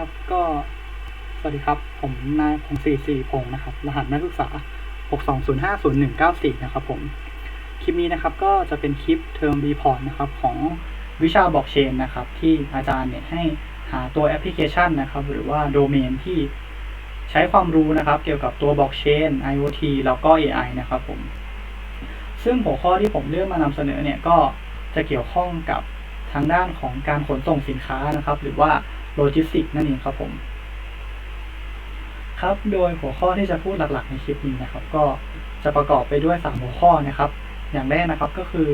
ครับก็สวัสดีครับ ผมนายพงศรีศรีพงศ์นะครับ รหัสนักศึกษา 620509194 นะครับผม คลิปนี้นะครับก็จะเป็นคลิปเทอมรีพอร์ตนะครับของวิชาบล็อกเชนนะครับ ที่อาจารย์เนี่ยให้หาตัวแอปพลิเคชันนะครับ หรือว่าโดเมนที่ใช้ความรู้นะครับ เกี่ยวกับตัวบล็อกเชน IoT แล้วก็ AI นะครับผม ซึ่งหัวข้อที่ผมเลือกมานำเสนอเนี่ยก็จะเกี่ยวข้องกับทางด้านของการขนส่งสินค้านะครับ หรือว่า โลจิสติกนั่นเองครับผม ครับโดยหัวข้อที่จะพูดหลักๆในคลิปนี้นะครับ ก็จะประกอบไปด้วย3หัวข้อนะครับ อย่างแรกนะครับก็คือ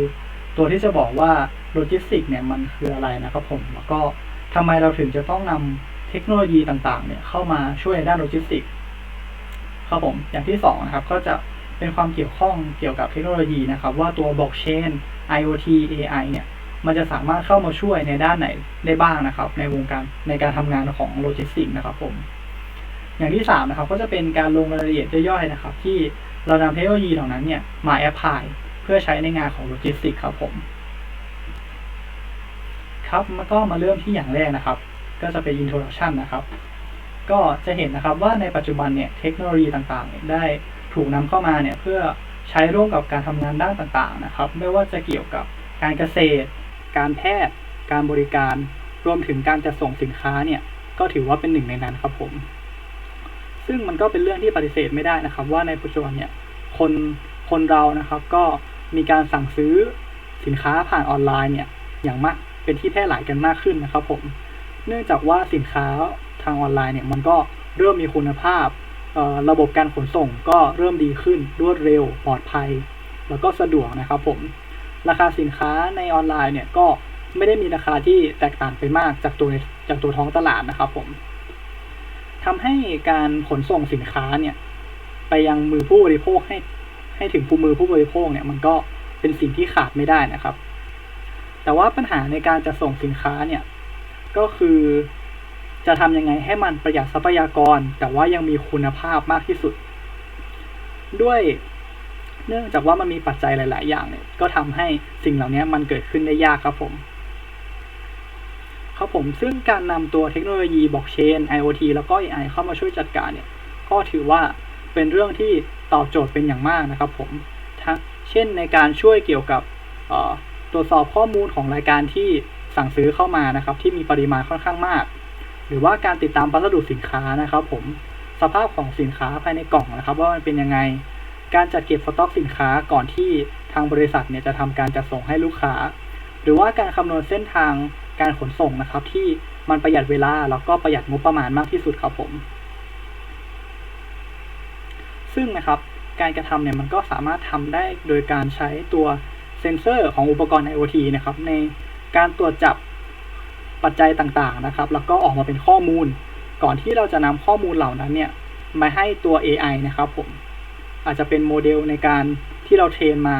ตัวที่จะบอกว่าโลจิสติกเนี่ยมันคืออะไรนะครับผมแล้วก็ทำไมเราถึงจะต้องนำเทคโนโลยีต่างๆ เนี่ยเข้ามาช่วยในด้านโลจิสติกครับผมอย่างที่2นะครับก็จะเป็นความเกี่ยวข้องเกี่ยวกับเทคโนโลยีนะครับ ว่าตัวบล็อกเชน IoT AI เนี่ย มันจะสามารถเข้ามาช่วยในด้านไหนได้บ้างนะครับ ในวงการในการทำงานของโลจิสติกนะครับผม อย่างที่3นะครับก็จะเป็นการลงรายละเอียดย่อยๆนะครับ ที่เรานำเทคโนโลยีเหล่านั้นเนี่ยมาแอพพลายเพื่อใช้ในงานของโลจิสติกครับผม ครับมันก็มาเริ่มที่อย่างแรกนะครับ ก็จะเป็น introduction นะครับ ก็จะเห็นนะครับว่าในปัจจุบันเนี่ยเทคโนโลยีต่างๆ ได้ถูกนำเข้ามาเนี่ยเพื่อใช้ร่วมกับการทำงานด้านต่างๆนะครับ ไม่ว่าจะเกี่ยวกับการเกษตร การแพทย์ การบริการ รวมถึงการจะส่งสินค้าเนี่ย ก็ถือว่าเป็นหนึ่งในนั้นครับผม ซึ่งมันก็เป็นเรื่องที่ปฏิเสธไม่ได้นะครับ ว่าในปัจจุบันเนี่ย คนคนเรานะครับก็มีการสั่งซื้อสินค้าผ่านออนไลน์เนี่ย อย่างมากเป็นที่แพร่หลายกันมากขึ้นนะครับผม เนื่องจากว่าสินค้าทางออนไลน์เนี่ย มันก็เริ่มมีคุณภาพ ระบบการขนส่งก็เริ่มดีขึ้นรวดเร็วปลอดภัย แล้วก็สะดวกนะครับผม ราคาสินค้าในออนไลน์เนี่ยก็ไม่ได้มีราคาที่แตกต่างไปมากจากตัวจากตัวท้องตลาดนะครับผมทำให้การขนส่งสินค้าเนี่ยไปยังมือผู้บริโภคให้ให้ถึงผู้มือผู้บริโภคเนี่ยมันก็เป็นสิ่งที่ขาดไม่ได้นะครับ แต่ว่าปัญหาในการจะส่งสินค้าเนี่ยก็คือจะทำยังไงให้มันประหยัดทรัพยากร แต่ว่ายังมีคุณภาพมากที่สุด ด้วย เนื่องจากว่ามันมีปัจจัยหลาย ๆ อย่างเนี่ยก็ทำให้สิ่งเหล่านี้มันเกิดขึ้นได้ยากครับผม ครับผมซึ่งการนำตัวเทคโนโลยีบล็อกเชน IoT แล้วก็ AI เข้ามาช่วยจัดการเนี่ยก็ถือว่าเป็นเรื่องที่ตอบโจทย์เป็นอย่างมากนะครับผมทั้งเช่นในการช่วยเกี่ยวกับตรวจสอบข้อมูลของรายการที่สั่งซื้อเข้ามานะครับ ที่มีปริมาณค่อนข้างมาก หรือว่าการติดตามพัสดุสินค้านะครับ ผมสภาพของสินค้าภายในกล่องนะครับ ว่ามันเป็นยังไง การจัดเก็บสต็อกสินค้าก่อนที่ทางบริษัทเนี่ยจะทำการจัดส่งให้ลูกค้า หรือว่าการคำนวณเส้นทางการขนส่งนะครับ ที่มันประหยัดเวลาแล้วก็ประหยัดงบประมาณมากที่สุดครับผม ซึ่งนะครับการกระทำเนี่ยมันก็สามารถทำได้โดยการใช้ตัวเซ็นเซอร์ของอุปกรณ์ IoT นะครับ ในการตรวจจับปัจจัยต่างๆนะครับ แล้วก็ออกมาเป็นข้อมูล ก่อนที่เราจะนำข้อมูลเหล่านั้นเนี่ยมาให้ตัว AI นะครับผม อาจจะเป็นโมเดลในการที่เราเทรนมา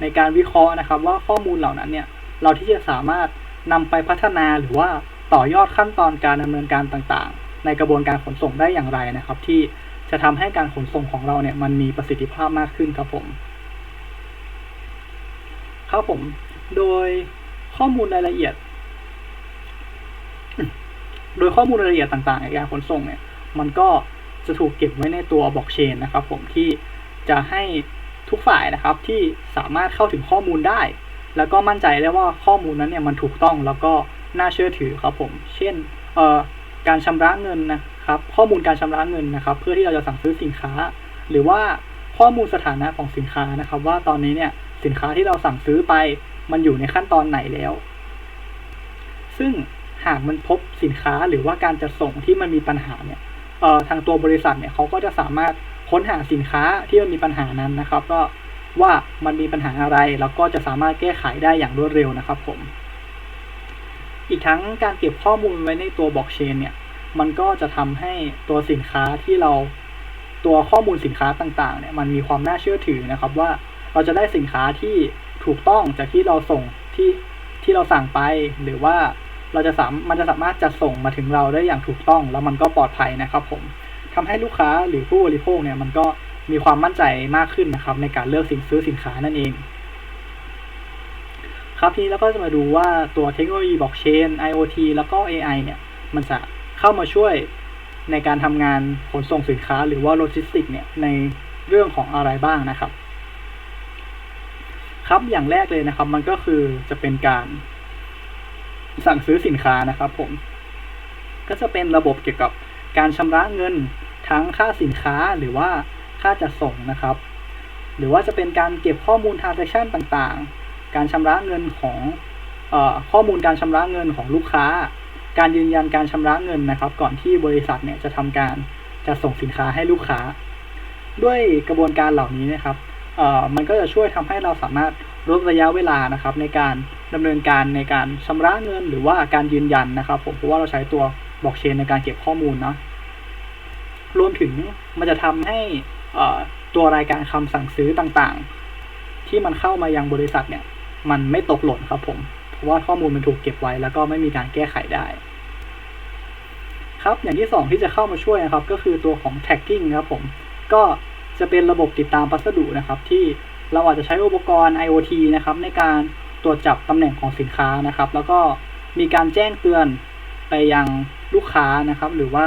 ในการวิเคราะห์นะครับ ว่าข้อมูลเหล่านั้นเนี่ยเราที่จะสามารถนำไปพัฒนาหรือว่าต่อยอดขั้นตอนการดำเนินการต่างๆ ในกระบวนการขนส่งได้อย่างไรนะครับ ที่จะทำให้การขนส่งของเราเนี่ยมันมีประสิทธิภาพมากขึ้นครับผมครับผม โดยข้อมูลรายละเอียด โดยข้อมูลรายละเอียดต่างๆในการขนส่งเนี่ย มันก็จะถูกเก็บไว้ในตัวบล็อกเชนนะครับผมที่ จะให้ทุกฝ่ายนะครับที่สามารถเข้าถึงข้อมูลได้ แล้วก็มั่นใจได้ว่าข้อมูลนั้นเนี่ยมันถูกต้องแล้วก็น่าเชื่อถือครับผม เช่นเอ่อการชำระเงินนะครับ ข้อมูลการชำระเงินนะครับ เพื่อที่เราจะสั่งซื้อสินค้า หรือว่าข้อมูลสถานะของสินค้านะครับ ว่าตอนนี้เนี่ยสินค้าที่เราสั่งซื้อไปมันอยู่ในขั้นตอนไหนแล้ว ซึ่งหากมันพบสินค้าหรือว่าการจัดส่งที่มันมีปัญหาเนี่ยเอ่อทางตัวบริษัทเนี่ยเขาก็จะสามารถ ค้นหาสินค้าที่มันมีปัญหานั้นนะครับก็ว่ามันมีปัญหาอะไรแล้วก็จะสามารถแก้ไขได้อย่างรวดเร็วนะครับผม อีกทั้งการเก็บข้อมูลไว้ในตัวบล็อกเชนเนี่ย มันก็จะทำให้ตัวสินค้าที่เราตัวข้อมูลสินค้าต่างๆเนี่ยมันมีความน่าเชื่อถือนะครับว่าเราจะได้สินค้าที่ถูกต้องจากที่เราส่งที่ที่เราสั่งไปหรือว่าเราจะสามมันจะสามารถจัดส่งมาถึงเราได้อย่างถูกต้อง แล้วมันก็ปลอดภัยนะครับผม ทำให้ลูกค้าหรือผู้บริโภคเนี่ยมันก็มีความมั่นใจมากขึ้นนะครับ ในการเลือกสินซื้อสินค้านั่นเอง ครับทีนี้เราก็จะมาดูว่าตัวเทคโนโลยีบล็อกเชน IoT แล้วก็ AI เนี่ยมันจะเข้ามาช่วยในการทำงานขนส่งสินค้าหรือว่าโลจิสติกเนี่ยในเรื่องของอะไรบ้างนะครับ ครับอย่างแรกเลยนะครับ มันก็คือจะเป็นการสั่งซื้อสินค้านะครับผม ก็จะเป็นระบบเกี่ยวกับ การชำระเงินทั้งค่าสินค้าหรือว่าค่าจัดส่งนะครับ หรือว่าจะเป็นการเก็บข้อมูล transaction ต่างๆ การชำระเงินของอข้อมูลการชำระเงินของลูกค้า การยืนยันการชำระเงินนะครับ ก่อนที่บริษัทเนี่ยจะทำการจะส่งสินค้าให้ลูกค้า ด้วยกระบวนการเหล่านี้นะครับมันก็จะช่วยทำให้เราสามารถลดระยะเวลานะครับ ในการดำเนินการในการชำระเงินหรือว่าการยืนยันนะครับ ผมเพราะว่าเราใช้ตัว บล็อกเชนในการเก็บข้อมูลเนาะรวมถึงมันจะทำให้ตัวรายการคำสั่งซื้อต่างๆ ที่มันเข้ามายังบริษัทเนี่ย มันไม่ตกหล่นครับผม เพราะว่าข้อมูลมันถูกเก็บไว้ แล้วก็ไม่มีการแก้ไขได้ ครับอย่างที่สองที่จะเข้ามาช่วยนะครับ ก็คือตัวของ tagging ครับผม ก็จะเป็นระบบติดตามพัสดุนะครับ ที่เราอาจจะใช้อุปกรณ์ IoT นะครับ ในการตรวจจับตำแหน่งของสินค้านะครับ แล้วก็มีการแจ้งเตือนไปยัง ลูกค้านะครับหรือว่า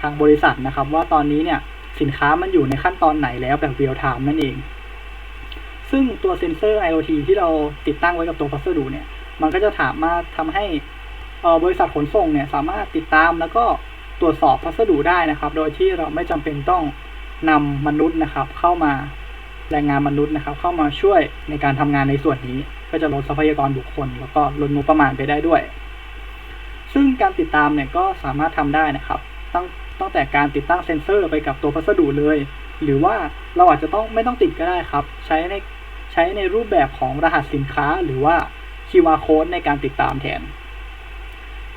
ทางบริษัทนะครับ ว่าตอนนี้เนี่ยสินค้ามันอยู่ในขั้นตอนไหนแล้วแบบเรียลไทม์นั่นเอง ซึ่งตัวเซ็นเซอร์ IoT ที่เราติดตั้งไว้กับตัวพัสดุเนี่ย มันก็จะถามมาทำให้บริษัทขนส่งเนี่ยสามารถติดตามแล้วก็ตรวจสอบพัสดุได้นะครับ โดยที่เราไม่จำเป็นต้องนำมนุษย์นะครับ เข้ามาแรงงานมนุษย์นะครับ เข้ามาช่วยในการทำงานในส่วนนี้ ก็จะลดทรัพยากรบุคคล แล้วก็ลดงบประมาณไปได้ด้วย ซึ่งการติดตามเนี่ยก็สามารถทำได้นะครับ ตั้งตั้งแต่การติดตั้งเซ็นเซอร์ไปกับตัวพัสดุเลย หรือว่าเราอาจจะต้องไม่ต้องติดก็ได้ครับ ใช้ในใช้ในรูปแบบของรหัสสินค้าหรือว่า QR code ในการติดตามแทน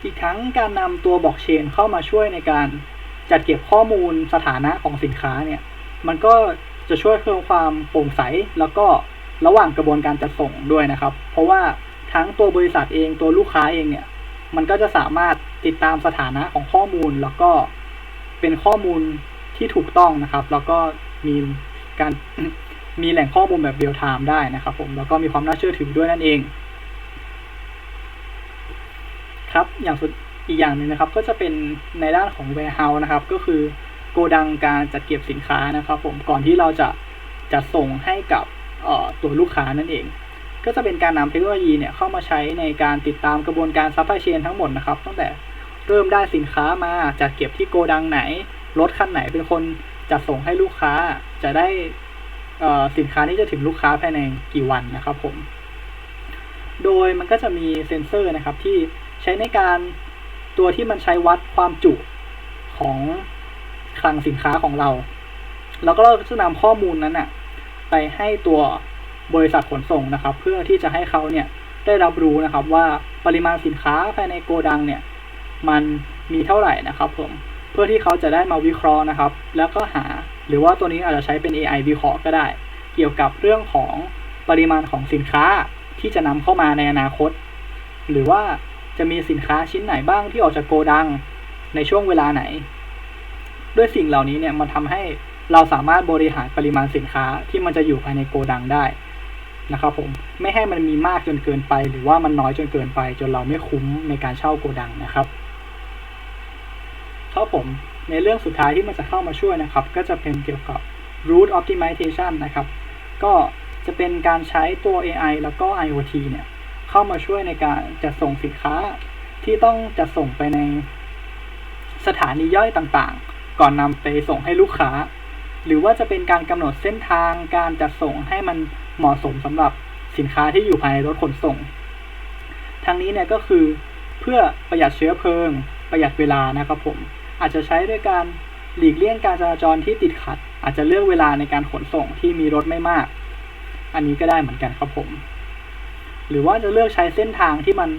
อีกทั้งการนำตัวบล็อกเชนเข้ามาช่วยในการจัดเก็บข้อมูลสถานะของสินค้าเนี่ย มันก็จะช่วยเพิ่มความโปร่งใสแล้วก็ระหว่างกระบวนการจัดส่งด้วยนะครับ เพราะว่าทั้งตัวบริษัทเองตัวลูกค้าเองเนี่ย มันก็จะสามารถติดตามสถานะของข้อมูล แล้วก็เป็นข้อมูลที่ถูกต้องนะครับ แล้วก็มีการมีแหล่งข้อมูลแบบเรียลไทม์ได้นะครับผมแล้วก็มีความน่าเชื่อถือด้วยนั่นเองครับอย่างสุดอีกอย่างหนึ่งนะครับ ก็จะเป็นในด้านของ warehouse นะครับ ก็คือโกดังการจัดเก็บสินค้านะครับ ผมก่อนที่เราจะจะส่งให้กับตัวลูกค้านั่นเอง ก็จะเป็นการนำเทคโนโลยีเนี่ยเข้ามาใช้ในการติดตามกระบวนการซัพพลายเชนทั้งหมดนะครับ ตั้งแต่เริ่มได้สินค้ามาจัดเก็บที่โกดังไหน รถคันไหนเป็นคนจัดส่งให้ลูกค้าจะได้สินค้านี้จะถึงลูกค้าภายในกี่วันนะครับผม โดยมันก็จะมีเซ็นเซอร์นะครับที่ใช้ในการตัวที่มันใช้วัดความจุของคลังสินค้าของเรา แล้วก็เราจะนำข้อมูลนั้นอะไปให้ตัว บริษัทขนส่งนะครับ เพื่อที่จะให้เขาเนี่ยได้รับรู้นะครับว่าปริมาณสินค้าภายในโกดังเนี่ยมันมีเท่าไหร่นะครับผมเพื่อที่เขาจะได้มาวิเคราะห์นะครับ แล้วก็หาหรือว่าตัวนี้อาจจะใช้เป็น AI วิเคราะห์ก็ได้ เกี่ยวกับเรื่องของปริมาณของสินค้าที่จะนำเข้ามาในอนาคต หรือว่าจะมีสินค้าชิ้นไหนบ้างที่ออกจากโกดังในช่วงเวลาไหน ด้วยสิ่งเหล่านี้เนี่ยมันทำให้เราสามารถบริหารปริมาณสินค้าที่มันจะอยู่ภายในโกดังได้ นะครับผมไม่ให้มันมีมากจนเกินไป หรือว่ามันน้อยจนเกินไป จนเราไม่คุ้มในการเช่าโกดังนะครับครับผมในเรื่องสุดท้ายที่มันจะเข้ามาช่วยนะครับ ก็จะเป็นเกี่ยวกับ route optimization นะครับ ก็จะเป็นการใช้ตัว AI แล้วก็ IoT เนี่ยเข้ามาช่วยในการจะส่งสินค้าที่ต้องจะส่งไปในสถานีย่อยต่างๆ ก่อนนำไปส่งให้ลูกค้า หรือว่าจะเป็นการกำหนดเส้นทางการจัดส่งให้มัน เหมาะสมสำหรับสินค้าที่อยู่ภายในรถขนส่งทั้งนี้เนี่ยก็คือเพื่อประหยัดเชื้อเพลิง ประหยัดเวลานะครับผม อาจจะใช้ด้วยการหลีกเลี่ยงการจราจรที่ติดขัด อาจจะเลือกเวลาในการขนส่งที่มีรถไม่มาก อันนี้ก็ได้เหมือนกันครับผม หรือว่าจะเลือกใช้เส้นทางที่มัน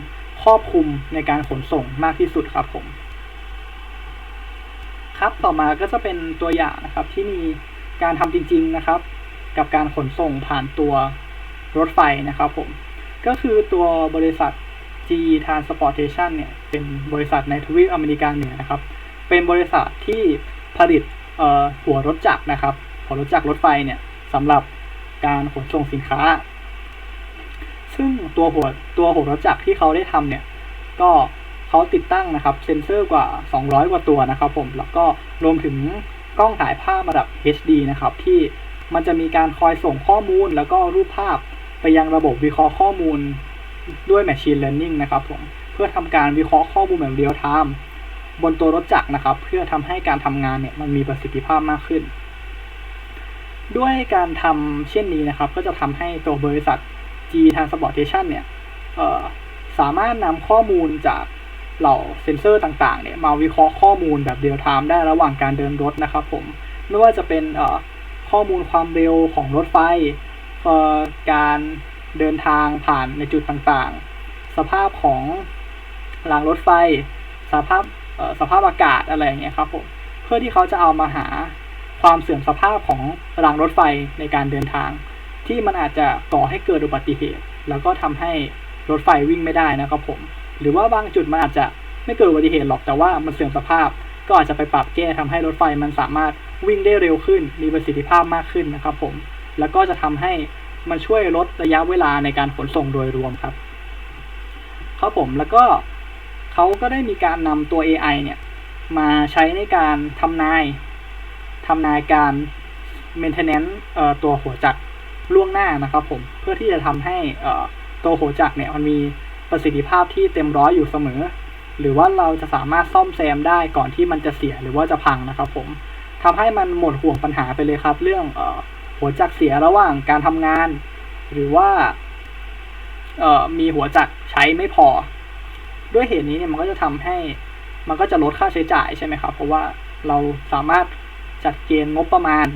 ครอบคลุมในการขนส่งมากที่สุดครับผม ครับต่อมาก็จะเป็นตัวอย่างนะครับที่มีการทำจริง ๆนะครับ กับการขนส่งผ่านตัวรถไฟนะครับผม ก็คือตัวบริษัท GE Transportation เนี่ย เป็นบริษัทในทวีปอเมริกาเหนือนะครับ เป็นบริษัทที่ผลิตหัวรถจักรนะครับ หัวรถจักรรถไฟเนี่ยสำหรับการขนส่งสินค้า ซึ่งตัวหัวตัวหัวรถจักรที่เขาได้ทำเนี่ย ก็เขาติดตั้งนะครับ เซ็นเซอร์กว่า 200 กว่าตัวนะครับผม แล้วก็รวมถึงกล้องถ่ายภาพระดับ HD นะครับที่ มันจะมีการคอยส่งข้อมูลแล้วก็รูปภาพไปยังระบบวิเคราะห์ข้อมูลด้วย Machine Learning นะครับผมเพื่อทำการวิเคราะห์ข้อมูลแบบเรียลไทม์บนตัวรถจักรนะครับ เพื่อทำให้การทำงานเนี่ยมันมีประสิทธิภาพมากขึ้น ด้วยการทำเช่นนี้นะครับ ก็จะทำให้ตัวบริษัท G Transportation เนี่ยสามารถนำข้อมูลจากเหล่าเซ็นเซอร์ต่างๆเนี่ยมาวิเคราะห์ข้อมูลแบบเรียลไทม์ได้ระหว่างการเดินรถนะครับผมไม่ว่าจะเป็นเอ่อ ข้อมูลความเร็วของรถไฟ การเดินทางผ่านในจุดต่างๆ สภาพของรางรถไฟ สภาพสภาพอากาศอะไรอย่างเงี้ยครับผม เพื่อที่เขาจะเอามาหาความเสื่อมสภาพของรางรถไฟในการเดินทาง ที่มันอาจจะก่อให้เกิดอุบัติเหตุ แล้วก็ทำให้รถไฟวิ่งไม่ได้นะครับผม หรือว่าบางจุดมันอาจจะไม่เกิดอุบัติเหตุหรอกแต่ว่ามันเสื่อมสภาพ ก็อาจจะไปปรับแก้ทำให้รถไฟมันสามารถ วิ่งได้เร็วขึ้น มีประสิทธิภาพมากขึ้นนะครับผม แล้วก็จะทำให้มันช่วยลดระยะเวลาในการขนส่งโดยรวมครับ ครับผม แล้วก็เขาก็ได้มีการนำตัว AI เนี่ย มาใช้ในการทำนายทำนายการ maintenance เอ่อตัวหัวจักรล่วงหน้านะครับผม เพื่อที่จะทำให้ตัวหัวจักรเนี่ยมันมีประสิทธิภาพที่เต็มร้อยอยู่เสมอ หรือว่าเราจะสามารถซ่อมแซมได้ก่อนที่มันจะเสียหรือว่าจะพังนะครับผม ทำให้มันหมดห่วงปัญหาไปเลยครับ เรื่องเอหัวจักเสียระหว่างการทำงาน หรือว่าเอมีหัวจักใช้ไม่พอ ด้วยเหตุนี้เนี่ยมันก็จะทำให้มันก็จะลดค่าใช้จ่ายใช่ไหมครับ เพราะว่าเราสามารถจัดเกณฑ์งบประมาณ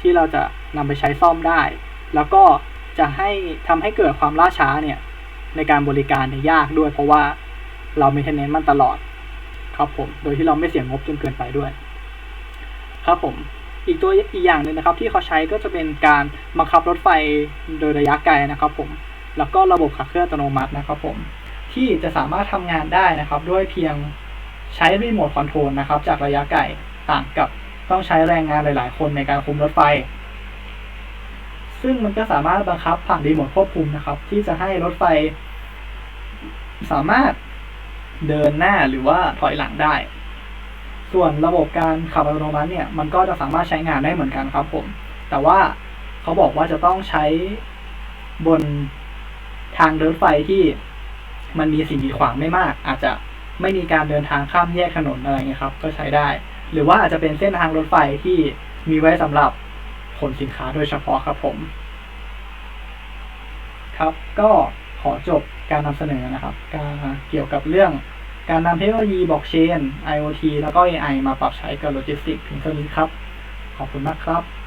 ที่เราจะนำไปใช้ซ่อมได้ แล้วก็จะให้ทำให้เกิดความล่าช้าเนี่ยในการบริการเนี่ยยากด้วย เพราะว่าเราไม่เทนเน้นมันตลอดครับผม โดยที่เราไม่เสียงบจนเกินไปด้วย ครับผมอีกตัวอีกอย่างหนึ่งนะครับ ที่เขาใช้ก็จะเป็นการบังคับรถไฟโดยระยะไกลนะครับ ผมแล้วก็ระบบขับเคลื่อนอัตโนมัตินะครับ ผมที่จะสามารถทำงานได้นะครับ ด้วยเพียงใช้รีโมทคอนโทรลนะครับ จากระยะไกลต่างกับต้องใช้แรงงานหลาย ๆ คนในการคุมรถไฟ ซึ่งมันก็สามารถบังคับผ่านรีโมทควบคุมนะครับ ที่จะให้รถไฟ สามารถเดินหน้าหรือว่าถอยหลังได้ ส่วนระบบการขับอัตโนมัติเนี่ยมันก็จะสามารถใช้งานได้เหมือนกันครับผม แต่ว่าเขาบอกว่าจะต้องใช้บนทางรถไฟที่มันมีสิ่งกีดขวางไม่มาก อาจจะไม่มีการเดินทางข้ามแยกถนนอะไรเงี้ยครับ ก็ใช้ได้ หรือว่าอาจจะเป็นเส้นทางรถไฟที่มีไว้สำหรับขนสินค้าโดยเฉพาะครับผม ครับก็ขอจบการนำเสนอนะครับ การเกี่ยวกับเรื่อง การนำเทคโนโลยีบล็อกเชน IoT แล้วก็ AI มาปรับใช้กับโลจิสติกส์เพียงเท่านี้ครับ ขอบคุณมากครับ